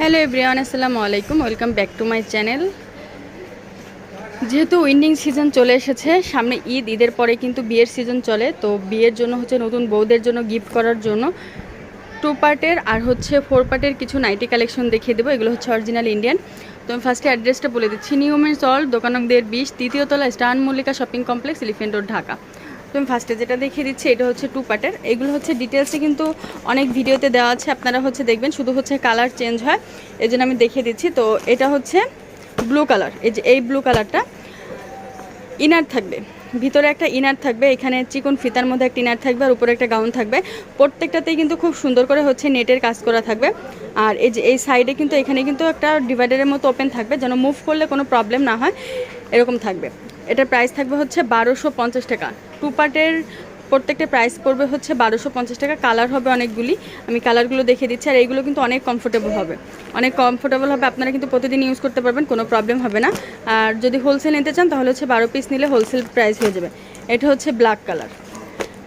Hello everyone আসসালামু আলাইকুম welcome back to my channel যেহেতু উইন্ডিং সিজন চলে এসেছে, সামনে ঈদ, ঈদের পরে কিন্তু বিয়ের সিজন চলে, তো বিয়ের জন্য হচ্ছে নতুন বউদের জন্য গিফট করার জন্য টু পার্টের আর হচ্ছে ফোর পার্টের কিছু নাইটি কালেকশন দেখিয়ে দেবো। এগুলো হচ্ছে অরিজিনাল ইন্ডিয়ান তো আমি ফার্স্টে অ্যাড্রেসটা বলে দিচ্ছি। নিউ মেন্স অল দোকানকদের বিশ তৃতীয়তলা স্টান Mallika shopping complex elephant road Dhaka. আমি ফার্স্টে যেটা দেখিয়ে দিচ্ছি, এটা হচ্ছে টু পার্টের এগুলো হচ্ছে ডিটেলসে কিন্তু অনেক ভিডিওতে দেওয়া আছে, আপনারা হচ্ছে দেখবেন, শুধু হচ্ছে কালার চেঞ্জ হয় এই আমি দেখিয়ে দিচ্ছি। তো এটা হচ্ছে ব্লু কালার এই যে এই ব্লু কালারটা ইনার থাকবে, ভিতরে একটা ইনার থাকবে, এখানে চিকন ফিতার মধ্যে একটা ইনার থাকবে আর উপরে একটা গাউন থাকবে। প্রত্যেকটাতেই কিন্তু খুব সুন্দর করে হচ্ছে নেটের কাজ করা থাকবে। আর এই যে এই সাইডে কিন্তু এখানে কিন্তু একটা ডিভাইডারের মতো ওপেন থাকবে, যেন মুভ করলে কোনো প্রবলেম না হয়। এরকম থাকবে। এটার প্রাইস থাকবে হচ্ছে বারোশো পঞ্চাশ টাকা। টু পার্টের প্রত্যেকটা প্রাইস পড়বে হচ্ছে বারোশো পঞ্চাশ টাকা। কালার হবে অনেকগুলি। আমি কালারগুলো দেখিয়ে দিচ্ছি। আর এইগুলো কিন্তু অনেক কমফোর্টেবল হবে। অনেক কমফোর্টেবল হবে। আপনারা কিন্তু প্রতিদিন ইউজ করতে পারবেন। কোনো প্রবলেম হবে না। আর যদি হোলসেল নিতে চান, তাহলে হচ্ছে বারো পিস নিলে হোলসেল প্রাইস হয়ে যাবে। এটা হচ্ছে ব্ল্যাক কালার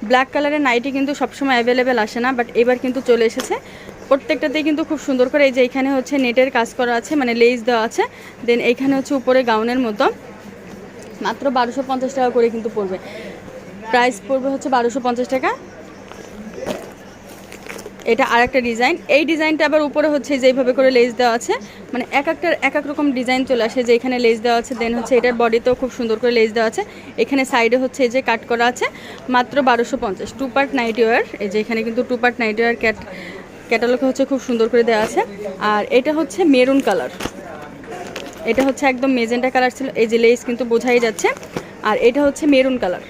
ব্ল্যাক কালারের নাইটি কিন্তু সবসময় অ্যাভেলেবেল আসে না। বাট এবার কিন্তু চলে এসেছে। প্রত্যেকটাতেই কিন্তু খুব সুন্দর করে এই যে এখানে হচ্ছে নেটের কাজ করা আছে। মানে লেস দেওয়া আছে। দেন এইখানে হচ্ছে উপরে গাউনের মতো। মাত্র বারোশো পঞ্চাশ টাকা করে কিন্তু পড়বে। প্রাইস পড়বে হচ্ছে বারোশো পঞ্চাশ টাকা। এটা আর একটা ডিজাইন এই ডিজাইনটা আবার উপরে হচ্ছে যেইভাবে করে লেস দেওয়া আছে। মানে এক একটার এক এক রকম ডিজাইন চলে আসে। যে এখানে লেস দেওয়া আছে দেন হচ্ছে এটার বডিতেও খুব সুন্দর করে লেস দেওয়া আছে। এখানে সাইডে হচ্ছে এই যে কাট করা আছে, মাত্র বারোশো পঞ্চাশ। টু পার্ট নাইটি ওয়ার এই যে এখানে কিন্তু টু পার্ট নাইটি ওয়ার ক্যাট ক্যাটালগে হচ্ছে খুব সুন্দর করে দেওয়া আছে। আর এটা হচ্ছে মেরুন কালার এটা হচ্ছে একদম মেজেন্টা কালার ছিল, এই যে লেস কিন্তু বোঝাই যাচ্ছে। আর এটা হচ্ছে মেরুন কালার।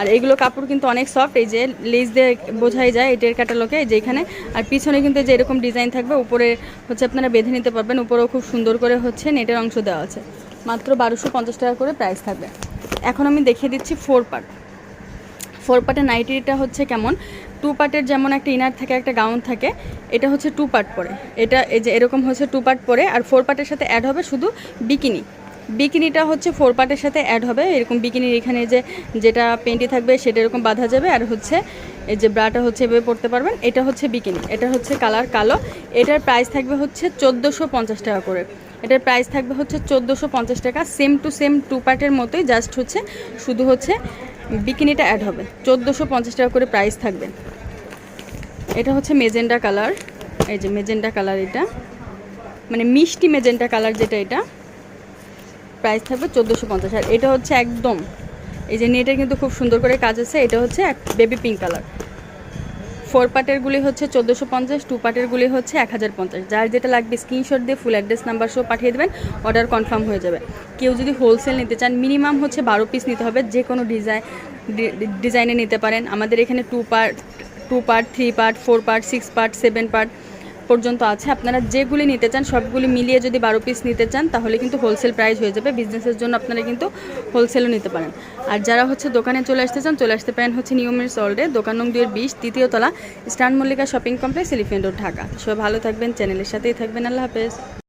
আর এগুলো কাপড় কিন্তু অনেক সফট এই যে লেস দিয়ে বোঝাই যায় এটার ক্যাটালগে যে এখানে। আর পিছনে কিন্তু যে এরকম ডিজাইন থাকবে, উপরে হচ্ছে আপনারা বেঁধে নিতে পারবেন, উপরেও খুব সুন্দর করে হচ্ছে নেটের অংশ দেওয়া আছে। মাত্র বারোশো পঞ্চাশ টাকা করে প্রাইস থাকবে। এখন আমি দেখিয়ে দিচ্ছি ফোর পার্ট ফোর পার্টের নাইটিটা হচ্ছে কেমন? টু পার্টের যেমন একটা ইনার থাকে, একটা গাউন থাকে, এটা হচ্ছে টু পার্ট পরে। এটা এই যে এরকম হচ্ছে টু পার্ট পরে, আর ফোর পার্টের সাথে অ্যাড হবে শুধু বিকিনি বিকিনিটা হচ্ছে ফোর পার্টের সাথে অ্যাড হবে, এরকম বিকিনির এখানে যে যেটা পেন্টি থাকবে সেটা এরকম বাঁধা যাবে, আর হচ্ছে এই যে ব্রাটা হচ্ছে এভাবে পড়তে পারবেন, এটা হচ্ছে বিকিনি এটা হচ্ছে কালার কালো, এটার প্রাইস থাকবে হচ্ছে চোদ্দোশো টাকা করে। এটার প্রাইস থাকবে হচ্ছে চোদ্দোশো টাকা সেম টু সেম টু পার্টের মতোই জাস্ট হচ্ছে, শুধু হচ্ছে বিকিনিটা অ্যাড হবে। চোদ্দোশো টাকা করে প্রাইস থাকবে। এটা হচ্ছে মেজেন্ডা কালার। এই যে মেজেন্ডা কালার এটা। মানে মিষ্টি মেজেন্টা কালার যেটা এটা। প্রাইস থাকবে চোদ্দোশো পঞ্চাশ। আর এটা হচ্ছে একদম, এই যে নেটের কিন্তু খুব সুন্দর করে কাজ আছে, এটা হচ্ছে এক বেবি পিঙ্ক কালার ফোর পার্টেরগুলি হচ্ছে চোদ্দোশো পঞ্চাশ টু পার্টেরগুলি হচ্ছে এক হাজার পঞ্চাশ। যার যেটা লাগবে স্ক্রিনশট দিয়ে ফুল অ্যাড্রেস নাম্বার সহ পাঠিয়ে দেবেন অর্ডার কনফার্ম হয়ে যাবে। কেউ যদি হোলসেল নিতে চান মিনিমাম হচ্ছে বারো পিস নিতে হবে যে কোনো ডিজাইন ডিজাইনে নিতে পারেন। আমাদের এখানে two part two part, three part, four part, six part, seven part পর্যন্ত আছে। আপনারা যেগুলি নিতে চান, সবগুলি মিলিয়ে যদি বারো পিস নিতে চান, তাহলে কিন্তু হোলসেল প্রাইস হয়ে যাবে। বিজনেসের জন্য আপনারা কিন্তু হোলসেলও নিতে পারেন। আর যারা হচ্ছে দোকানে চলে আসতে চান, চলে আসতে পারেন হচ্ছে নিয়মের সল্ডে দোকান নং দুয়ের বিশ তৃতীয়তলা স্টান Mallika shopping complex elephant road Dhaka. সবাই ভালো থাকবেন চ্যানেলের সাথেই থাকবেন। আল্লাহ হাফেজ।